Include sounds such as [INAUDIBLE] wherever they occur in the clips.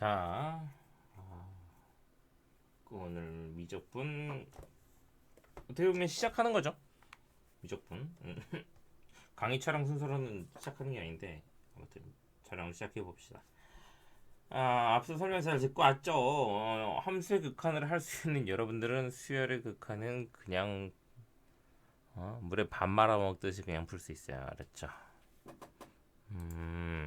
자, 아, 그 오늘 미적분 어떻게 보면 시작하는 거죠. 미적분 음. [LAUGHS] 강의 촬영 순서로는 시작하는 게 아닌데 아무튼 촬영을 시작해 봅시다. 아, 앞서 설명 잘 듣고 왔죠. 어, 함수의 극한을 할 수 있는 여러분들은 수열의 극한은 그냥 어, 물에 밥 말아 먹듯이 그냥 풀 수 있어요. 알았죠? 음.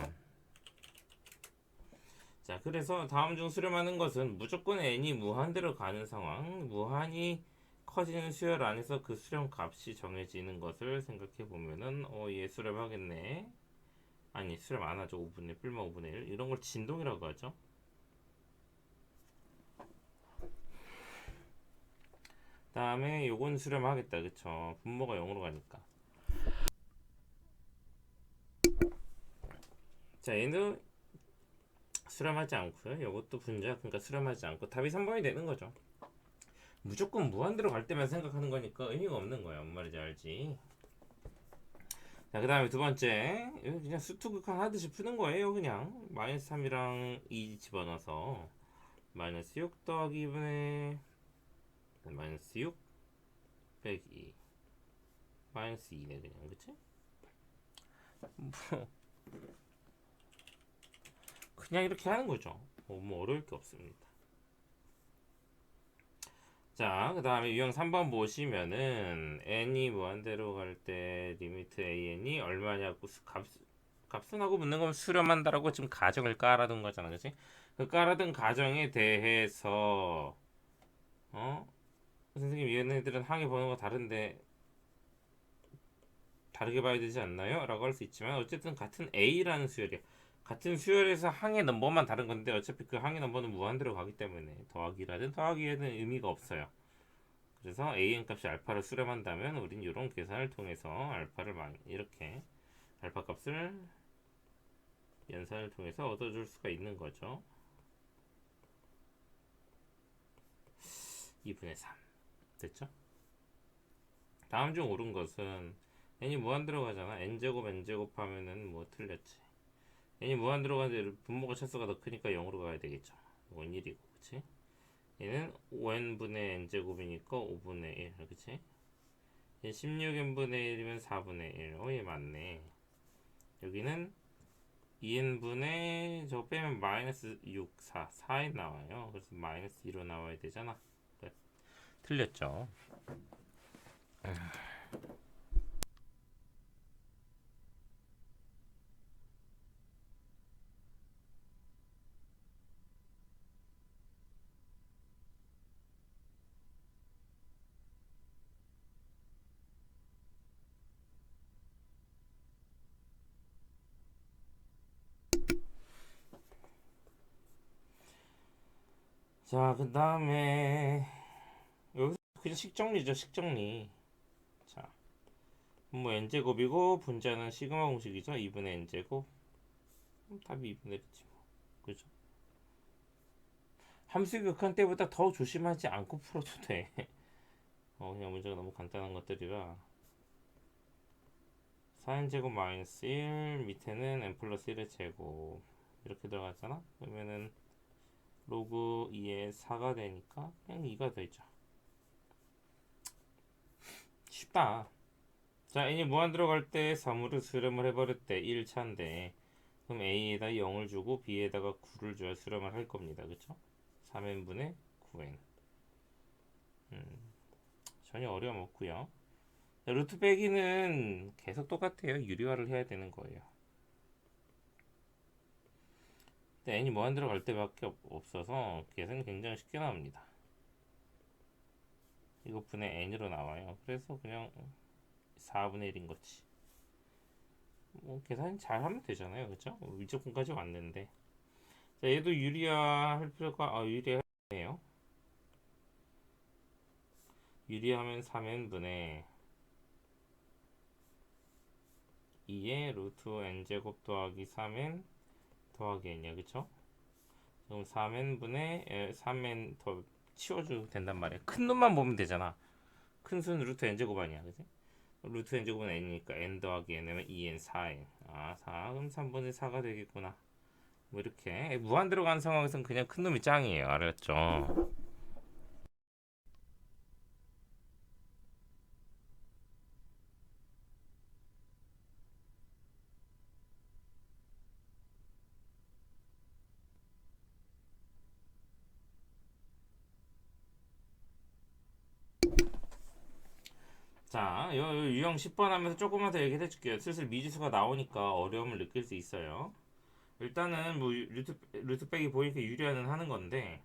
자, 그래서 다음 중 수렴하는 것은 무조건 n이 무한대로 가는 상황, 무한히 커지는 수열 안에서 그 수렴 값이 정해지는 것을 생각해 보면은 어, 얘 수렴하겠네. 아니, 수렴 안 하죠. 5분의 1, 5분의 1. 이런 걸 진동이라고 하죠. 다음에 요건 수렴하겠다. 그쵸? 분모가 0으로 가니까. 자, 얘는 수렴하지 않고요. 이것도 분자, 그러니까 수렴하지 않고 답이 3번이 되는 거죠. 무조건 무한대로 갈 때만 생각하는 거니까 의미가 없는 거야. 뭔 말인지 알지? 자, 그 다음에 두 번째. 그냥 수투극한 하듯이 푸는 거예요. 그냥. 마이너스 3이랑 2 집어넣어서. 마이너스 6 더하기 2분의 마이너스 6 빼기 2. 마이너스 2네, 그냥. 그치? 뭐. 그냥 이렇게 하는 거죠. 뭐, 뭐 어려울 게 없습니다. 자, 그 다음에 유형 3번 보시면은 n이 무한대로 갈 때 리미트 an이 얼마냐고 수- 값, 값은 하고 묻는 거면 수렴한다라고 지금 가정을 깔아둔 거잖아, 그치? 그 깔아둔 가정에 대해서 어? 선생님 얘네들은 항의 번호가 다른데 다르게 봐야 되지 않나요? 라고 할 수 있지만 어쨌든 같은 A라는 수열이야. 같은 수열에서 항의 넘버만 다른 건데 어차피 그 항의 넘버는 무한대로 가기 때문에 더하기라든 더하기에는 의미가 없어요. 그래서 an 값이 알파를 수렴한다면 우린 이런 계산을 통해서 알파를 이렇게 알파 값을 연산을 통해서 얻어줄 수가 있는 거죠. 2분의 3 됐죠? 다음 중 옳은 것은 n이 무한대로 가잖아. n제곱 n제곱 하면은 뭐 틀렸지. N이 무한대로 가는데 분모가 차수가 더 크니까 0으로 가야 되겠죠. 이건 1이고 그치? 얘는 5n분의 n제곱이니까 5분의 1 그치? 얘 16n분의 1이면 4분의 1 어, 얘 맞네. 여기는 2n분의 저거 빼면 마이너스 6, 4, 4에 나와요. 그래서 마이너스 2로 나와야 되잖아. 틀렸죠. 자, 그 다음에 여기서 그냥 식정리죠, 식정리. 자, 뭐 n제곱이고 분자는 시그마 공식이죠, 2분의 n제곱. 답이 2분의 1이지 뭐, 그죠? 함수 극한 때보다 더 조심하지 않고 풀어도 돼. [LAUGHS] 어, 그냥 문제가 너무 간단한 것들이라. 4n제곱 마이너스 1 밑에는 n 플러스 1의 제곱 이렇게 들어갔잖아? 그러면은 로그 2에 4가 되니까 그냥 2가 되죠. 쉽다. 자, n이 무한 들어갈 때 3으로 수렴을 해버릴 때 1차인데 그럼 a에다 0을 주고 b에다가 9를 줘야 수렴을 할 겁니다. 그쵸? 3n분의 9n 음, 전혀 어려움 없고요. 자, 루트 빼기는 계속 똑같아요. 유리화를 해야 되는 거예요. 근데 n이 무한 들어갈 때밖에 없- 없어서 계산이 굉장히 쉽게 나옵니다. 이거 분의 n으로 나와요. 그래서 그냥 4분의 1인 거지. 뭐 계산 잘 하면 되잖아요. 그죠? 위쪽분까지 왔는데. 자, 얘도 유리화 할 필요가, 아, 유리화해요. 유리하면 3n분의 2의 루트 n제곱 더하기 3n 더하기 n이야 그쵸? 그럼 3n분의 3n 더 치워줘도 된단 말이야 큰 놈만 보면 되잖아 큰 수는 루트 n제곱 아니야 그치? 루트 n제곱은 n이니까 n 더하기 n이면 2n 4n 아 4 그럼 3분의 4가 되겠구나 뭐 이렇게 무한대로 가는 상황에서는 그냥 큰 놈이 짱이에요. 알았죠? 자, 유형 10번 하면서 조금만 더 얘기해 줄게요. 슬슬 미지수가 나오니까 어려움을 느낄 수 있어요. 일단은 뭐 유- 루트 루트백이 보이니까 유리화는 하는 건데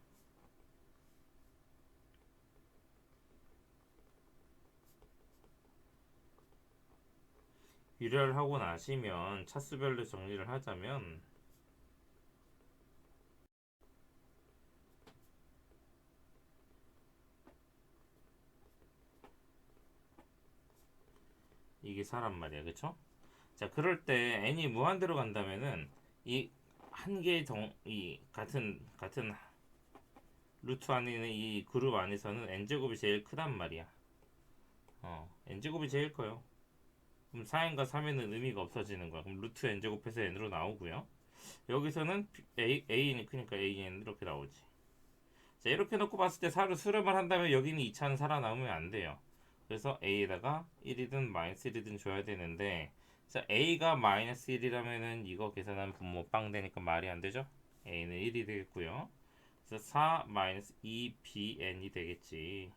유리화를 하고 나시면 차수별로 정리를 하자면 이게 사람 말이야, 그쵸? 자, 그럴 때 n이 무한대로 간다면은 이 한 개의 동, 이 같은 같은 루트 안에 있는 이 그룹 안에서는 n 제곱이 제일 크단 말이야. 어, n 제곱이 제일 커요. 그럼 4n과 3n은 의미가 없어지는 거야. 그럼 루트 n 제곱해서 n으로 나오고요. 여기서는 a a는 크니까 an 이렇게 나오지. 자, 이렇게 놓고 봤을 때 사를 수렴을 한다면 여기는 2차는 살아남으면 안 돼요. 그래서 a에다가 1이든 마이너스 1이든 줘야 되는데 자 a가 마이너스 1이라면은 이거 계산하면 분모 빵 되니까 말이 안 되죠? a는 1이 되겠고요. 그래서 4 마이너스 2bn이 되겠지.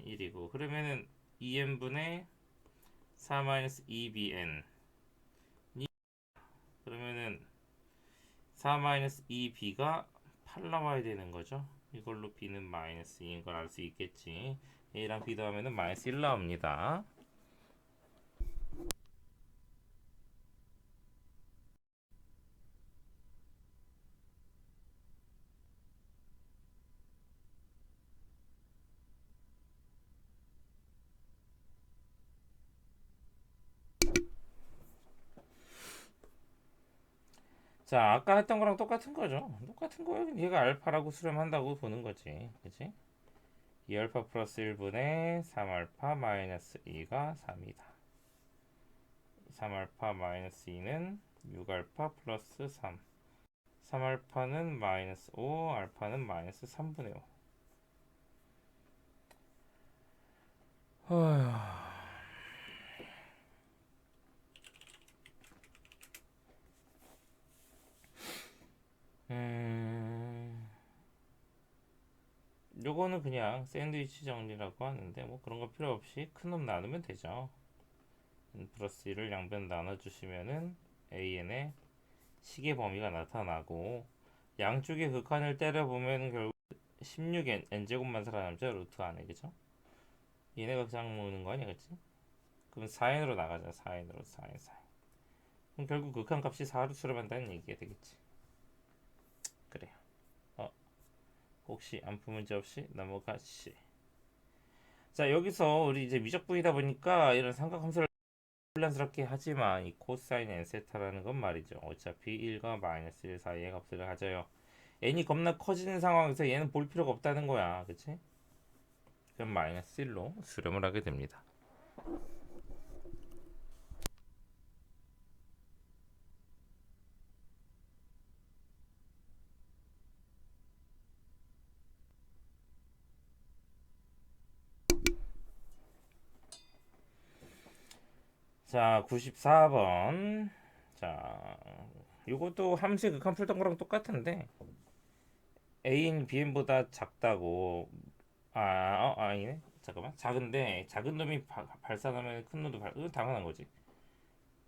1이고 그러면은 2n분의 4 마이너스 2bn 그러면은 4 마이너스 2b가 8 나와야 되는 거죠. 이걸로 b는 마이너스 2인 걸 알 수 있겠지. A랑 b 더하면은 마이너스 1 나옵니다. 자, 아까 했던 거랑 똑같은 거죠. 똑같은 거예요. 얘가 알파라고 수렴한다고 보는 거지. 그치? 2알파 플러스 1분의 3알파 마이너스 2가 3이다. 3알파 마이너스 2는 6알파 플러스 3. 3알파는 마이너스 5, 알파는 마이너스 3분의 5. 어휴. 음, 요거는 그냥 샌드위치 정리라고 하는데 뭐 그런 거 필요 없이 큰 놈 나누면 되죠. n 플러스 1을 양변 나눠주시면은 an의 식의 범위가 나타나고 양쪽의 극한을 때려보면 결국 16n n제곱만 살아남죠 루트 안에 그죠? 얘네가 그냥 모으는 거 아니야 그치? 그럼 4n으로 나가자 4n으로 4n 4n 그럼 결국 극한 값이 4로 수렴한다는 얘기가 되겠지 그래요. 어, 혹시 안푼 문제 없이 넘어가시. 자, 여기서 우리 이제 미적분이다 보니까 이런 삼각함수를 혼란스럽게 하지만 이 코사인 n세타라는 건 말이죠. 어차피 1과 마이너스 1 사이의 값을 가져요. n이 겁나 커지는 상황에서 얘는 볼 필요가 없다는 거야. 그치? 그럼 마이너스 1로 수렴을 하게 됩니다. 자, 94번. 자, 요것도 함수의 극한 풀던 거랑 똑같은데 a인 bn보다 작다고 아, 어, 아니네. 잠깐만. 작은데 작은 놈이 바- 발산하면 큰 놈도 발, 이건 당연한 거지.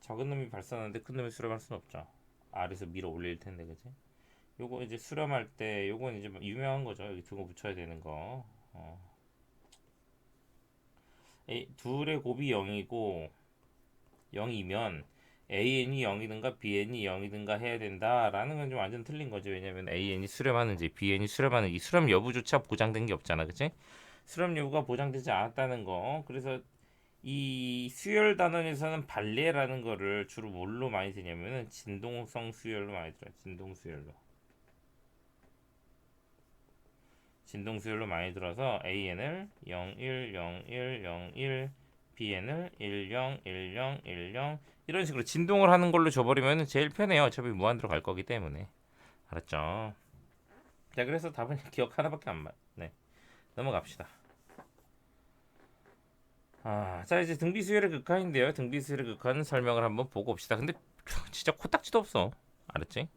작은 놈이 발산하는데 큰 놈이 수렴할 수는 없죠. 아래서 밀어 올릴 텐데, 그지? 요거 이제 수렴할 때 요건 이제 뭐 유명한 거죠. 여기 등호 붙여야 되는 거. 어. A, 둘의 곱이 0이고 0이면 AN이 0이든가 BN이 0이든가 해야 된다라는 건 좀 완전 틀린 거죠. 왜냐면 AN이 수렴하는지 BN이 수렴하는지 이 수렴 여부조차 보장된 게 없잖아. 그치? 수렴 여부가 보장되지 않았다는 거. 그래서 이 수열 단원에서는 발레라는 거를 주로 뭘로 많이 쓰냐면은 진동성 수열로 많이 들어요. 진동 수열로. 진동 수열로 많이 들어서 AN을 0, 1, 0, 1, 0, 1, BN을 1, 0, 1, 0, 1, 0 이런 식으로 진동을 하는 걸로 줘버리면 제일 편해요. 어차피 무한대로 갈 거기 때문에 알았죠? 자 그래서 답은 기억 하나밖에 안 맞. 네 넘어갑시다. 아, 자 이제 등비 수열의 극한인데요. 등비 수열의 극한 설명을 한번 보고 옵시다. 근데 진짜 코딱지도 없어. 알았지?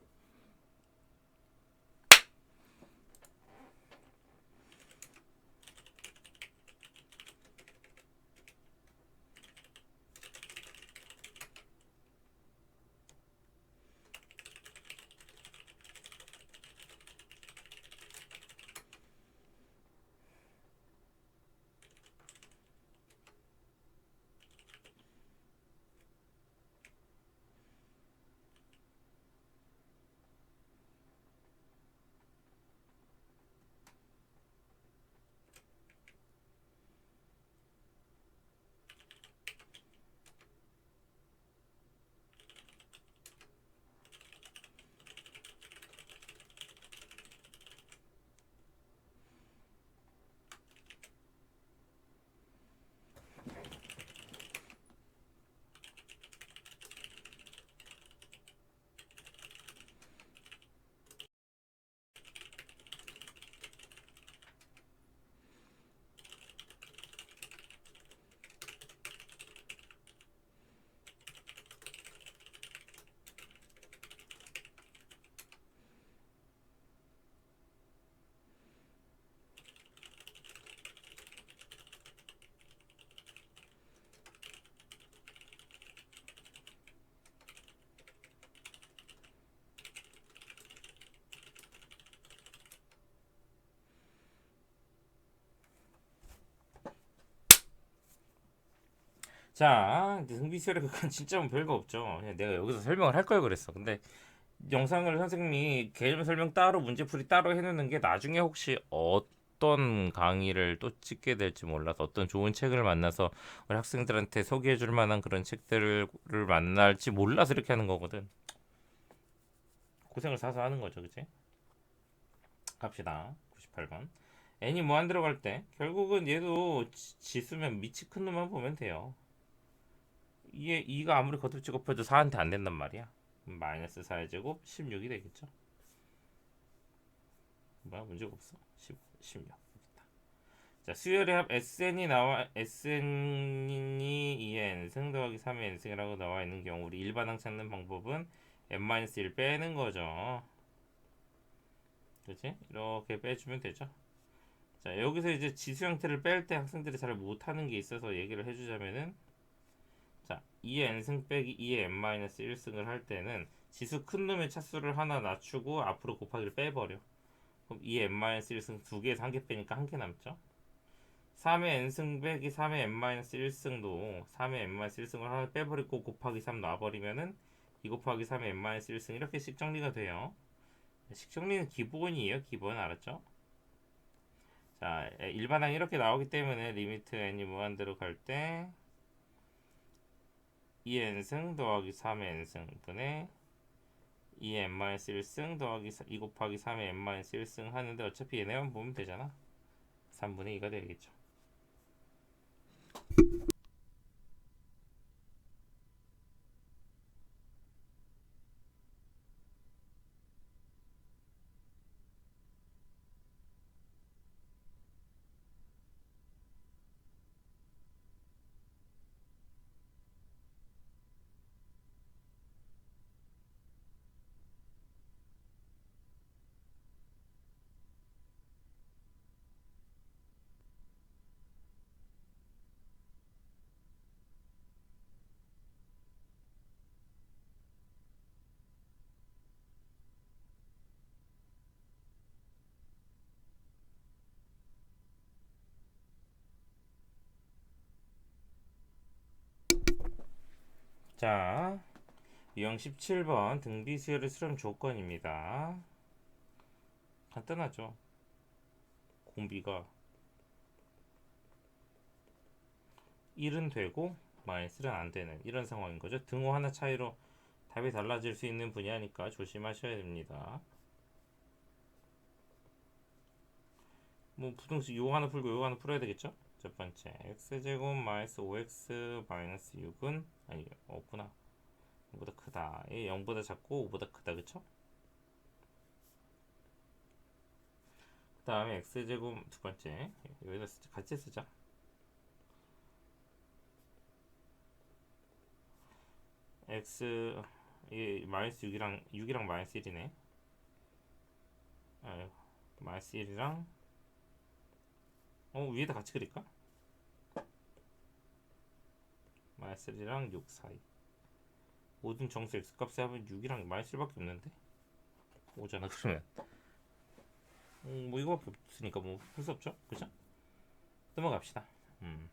자, 이제 등비수열의 극한 진짜 뭐 별거 없죠. 그냥 내가 여기서 설명을 할 걸 그랬어. 근데 영상을 선생님이 개념 설명 따로 문제풀이 따로 해놓는 게 나중에 혹시 어떤 강의를 또 찍게 될지 몰라서 어떤 좋은 책을 만나서 우리 학생들한테 소개해줄 만한 그런 책들을 만날지 몰라서 이렇게 하는 거거든. 고생을 사서 하는 거죠, 그치? 갑시다. 98번. n이 무한 들어갈 때 결국은 얘도 지- 지수면 미치 큰 놈만 보면 돼요. 이게 2가 아무리 겉으로 곱해도 4한테 안 된단 말이야. 마이너스 4의 제곱 16이 되겠죠. 뭐야 문제가 없어. 10, 16. 여기다. 자 수열의 합 SN이 나와 SN이 2의 n승 더하기 3의 n승이라고 나와 있는 경우 우리 일반항 찾는 방법은 n-1 빼는 거죠. 그렇지? 이렇게 빼주면 되죠. 자 여기서 이제 지수 형태를 뺄 때 학생들이 잘 못하는 게 있어서 얘기를 해주자면은 자 2의 n승 빼기 2의 n-1승을 할 때는 지수 큰 놈의 차수를 하나 낮추고 앞으로 곱하기를 빼버려. 그럼 2의 n-1승 두 개에서 한 개 빼니까 한 개 남죠? 3의 n승 빼기 3의 n-1승도 3의 n-1승을 하나 빼버리고 곱하기 3 놔버리면은 2 곱하기 3의 n-1승 이렇게씩 정리가 돼요. 식정리는 기본이에요. 기본 알았죠? 자 일반항 이렇게 나오기 때문에 리미트 n이 무한대로 갈 때 2n승 더하기 3의 n승 분의 2의 n-1승 더하기 2 곱하기 3의 n-1승 하는데 어차피 얘네만 보면 되잖아. 3분의 2가 되겠죠 자 유형 17번 등비 수열의 수렴 조건입니다 간단하죠 공비가 1은 되고 마이너스는 안 되는 이런 상황인 거죠. 등호 하나 차이로 답이 달라질 수 있는 분야니까 조심하셔야 됩니다. 뭐 부등식 요 하나 풀고 요 하나 풀어야 되겠죠? 첫 번째 x제곱 마이너스 5x 마이너스 6은 아니 없구나 0보다 크다 얘 0보다 작고 5보다 크다 그쵸? 다음에 x 제곱 두 번째 여기다 쓰자. 같이 쓰자. x 이게 마이너스 6이랑 6이랑 마이너스 1이네. 아, 마이너스 1이랑 어 위에다 같이 그릴까? 마이너스 1이랑 6 사이. 모든 정수 x 값에 하면 6이랑 마이너스 1밖에 없는데 오잖아 그러면 음, 뭐 이거밖에 없으니까 뭐 할 수 없죠 그죠? 넘어갑시다 음.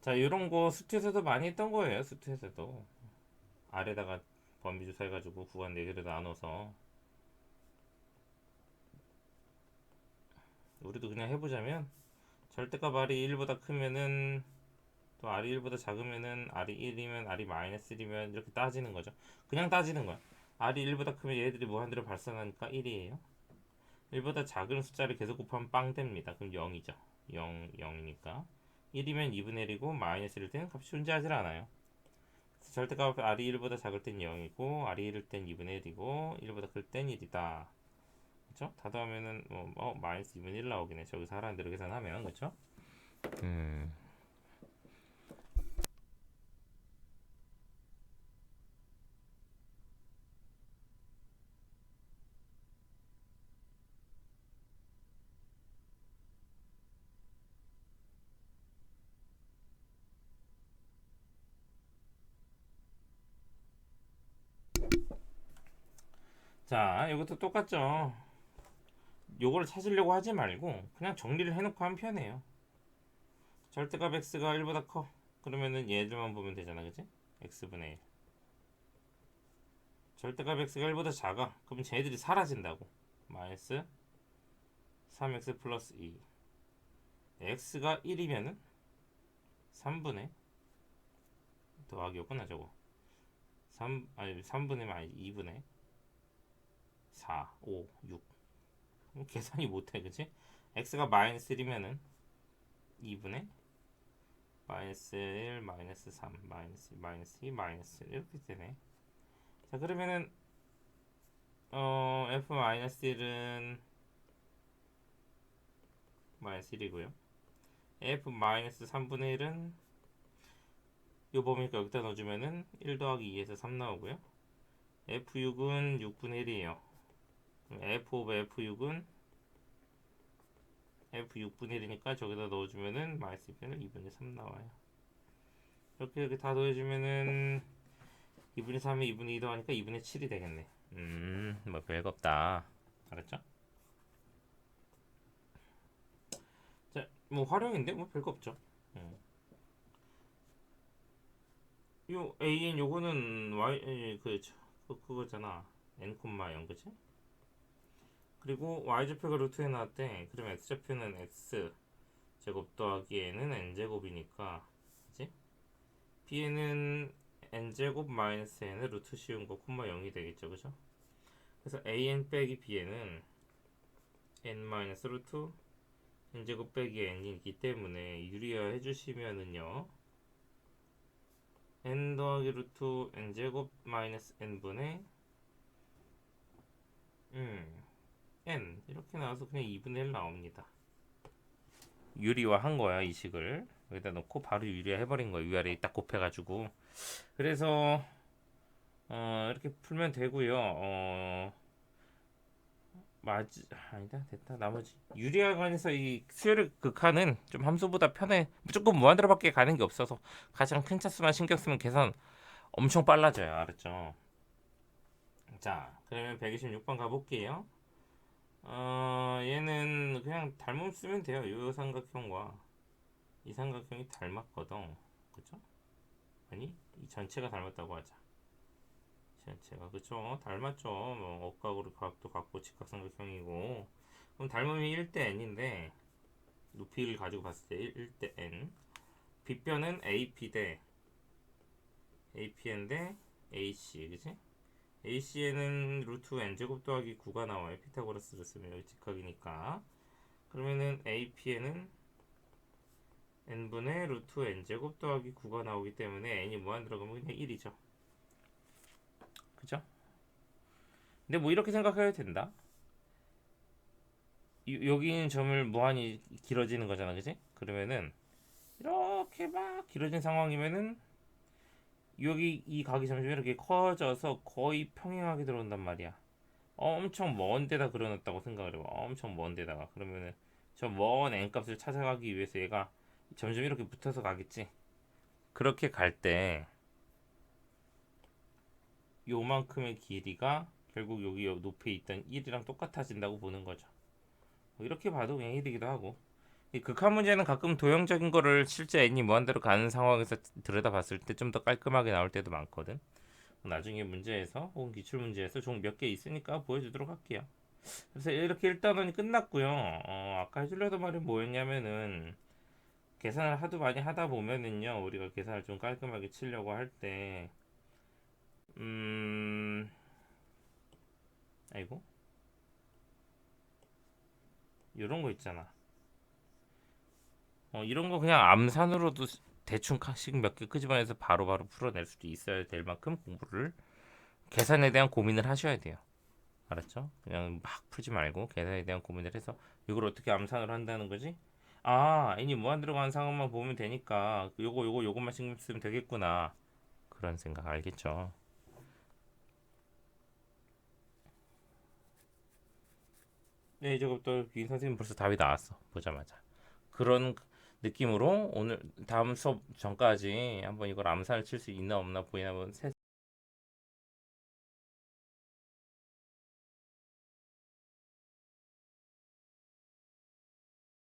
자 이런 거 수트에서도 많이 했던 거예요 수트에서도 아래다가 범위 조사해가지고 구간 4개로 나눠서 우리도 그냥 해보자면 절대값 R이 1보다 크면은 또 R이 1보다 작으면은 R이 1이면 R이 마이너스 1이면 이렇게 따지는 거죠. 그냥 따지는 거야. R이 1보다 크면 얘들이 무한대로 발산하니까 1이에요. 1보다 작은 숫자를 계속 곱하면 빵 됩니다. 그럼 0이죠. 0, 0이니까. 1이면 2분의 1이고 마이너스 1일 때는 값이 존재하지 않아요. 절대값 R이 1보다 작을 땐 0이고 R이 1일 땐 2분의 1이고 1보다 클 땐 1이다. 그쵸? 다 더하면은 뭐, 어, 마이너스 2분의 1 나오겠네. 저기서 하라는 대로 계산하면 그쵸? 음. 자, 이것도 똑같죠. 요거를 찾으려고 하지 말고 그냥 정리를 해놓고 하면 편해요. 절대값 x가 1보다 커. 그러면은 얘들만 보면 되잖아, 그치? x분의 1. 절대값 x가 1보다 작아. 그럼 쟤들이 사라진다고. 마이너스 3x 플러스 2. x가 1이면은 3분의 더하기였구나 저거. 3 아니 3분의 아니 2분의 4, 5, 6. 그럼 계산이 못해, 그치? x가 마이너스 1이면은 2분의 마이너스 1, 마이너스 3, 마이너스 2, 마이너스 2, 마이너스 1 이렇게 되네. 자, 그러면은 어, f 마이너스 1은 마이너스 1이고요. f 마이너스 3분의 1은 요 범위니까 여기다 넣어주면은 1 더하기 2에서 3 나오고요. f6은 6분의 1이에요. F 오브 f6은 f6분의 1이니까 저기다 넣어주면은 마이너스 2분의 2분의 3 나와요. 이렇게 이렇게 다 넣어주면은 2분의 3에 2분의 2 더하니까 2분의 7이 되겠네. 음, 뭐 별거 없다. 알았죠? 자, 뭐 활용인데 뭐 별거 없죠. 음. 요 an 요거는 y 그, 그 그거잖아. n, 0 그치? 그리고 y좌표가 루트에 나왔대. 그러면 x좌표는 x 제곱 더하기 n은 n제곱이니까 그치? bn은 n제곱 마이너스 n을 루트 씌운 거 콤마 0이 되겠죠. 그죠? 그래서 an 빼기 bn은 n 마이너스 루트 n제곱 빼기 n이기 때문에 유리화 해 주시면은요 n 더하기 루트 n제곱 마이너스 n분의 음 n 이렇게 나와서 그냥 2분의 1 나옵니다. 유리화 한 거야 이 식을 여기다 놓고 바로 유리화 해버린 거야 위아래 딱 곱해가지고 그래서 어 이렇게 풀면 되고요. 어맞 아니다 됐다 나머지 유리화관에서 이 수열의 극한은 좀 함수보다 편해 무조건 무한대로밖에 가는 게 없어서 가장 큰 차수만 신경 쓰면 계산 엄청 빨라져요 알았죠? 자 그러면 126번 가볼게요. 어, 얘는 그냥 닮음 쓰면 돼요. 이 삼각형과 이 삼각형이 닮았거든. 그쵸? 아니, 이 전체가 닮았다고 하자. 전체가, 그쵸? 닮았죠. 뭐, 억각으로 각도 같고 직각삼각형이고. 그럼 닮음이 1대 n인데, 높이를 가지고 봤을 때 1, 대 n. 빗변은 AP 대 APN 대 AC, 그치? AC에는 루트 n제곱 더하기 9가 나와요. 피타고라스를 쓰면 여기 직각이니까. 그러면은 AP에는 n분의 루트 n제곱 더하기 9가 나오기 때문에 n이 무한 들어가면 그냥 1이죠. 그죠? 근데 뭐 이렇게 생각해야 된다. 요- 여기 있는 점을 무한히 길어지는 거잖아, 그지? 그러면은 이렇게 막 길어진 상황이면은 여기 이 각이 점점 이렇게 커져서 거의 평행하게 들어온단 말이야. 엄청 먼 데다 그려놨다고 생각을 해봐. 엄청 먼 데다가 그러면은 저 먼 n 값을 찾아가기 위해서 얘가 점점 이렇게 붙어서 가겠지. 그렇게 갈 때 요만큼의 길이가 결국 여기 옆 높이에 있던 1이랑 똑같아진다고 보는 거죠. 뭐 이렇게 봐도 그냥 1이기도 하고 이 극한 문제는 가끔 도형적인 거를 실제 n이 무한대로 가는 상황에서 들여다봤을 때 좀 더 깔끔하게 나올 때도 많거든. 나중에 문제에서 혹은 기출 문제에서 종 몇 개 있으니까 보여주도록 할게요. 그래서 이렇게 1단원이 끝났고요. 어, 아까 해주려던 말이 뭐였냐면은 계산을 하도 많이 하다 보면은요 우리가 계산을 좀 깔끔하게 치려고 할 때 음... 아이고 이런 거 있잖아. 어, 이런 거 그냥 암산으로도 대충 씩몇 개 끄집어내서 바로 바로 풀어낼 수도 있어야 될 만큼 공부를 계산에 대한 고민을 하셔야 돼요. 알았죠? 그냥 막 풀지 말고 계산에 대한 고민을 해서 이걸 어떻게 암산을 한다는 거지? 아, n이 무한 들어가는 상황만 보면 되니까 요거 요거 요것만 신경 쓰면 되겠구나. 그런 생각 알겠죠? 네, 이제부터 긴 선생님 벌써 답이 나왔어. 보자마자. 그런 느낌으로 오늘 다음 수업 전까지 한번 이걸 암산을 칠 수 있나 없나 보이나 한번 세,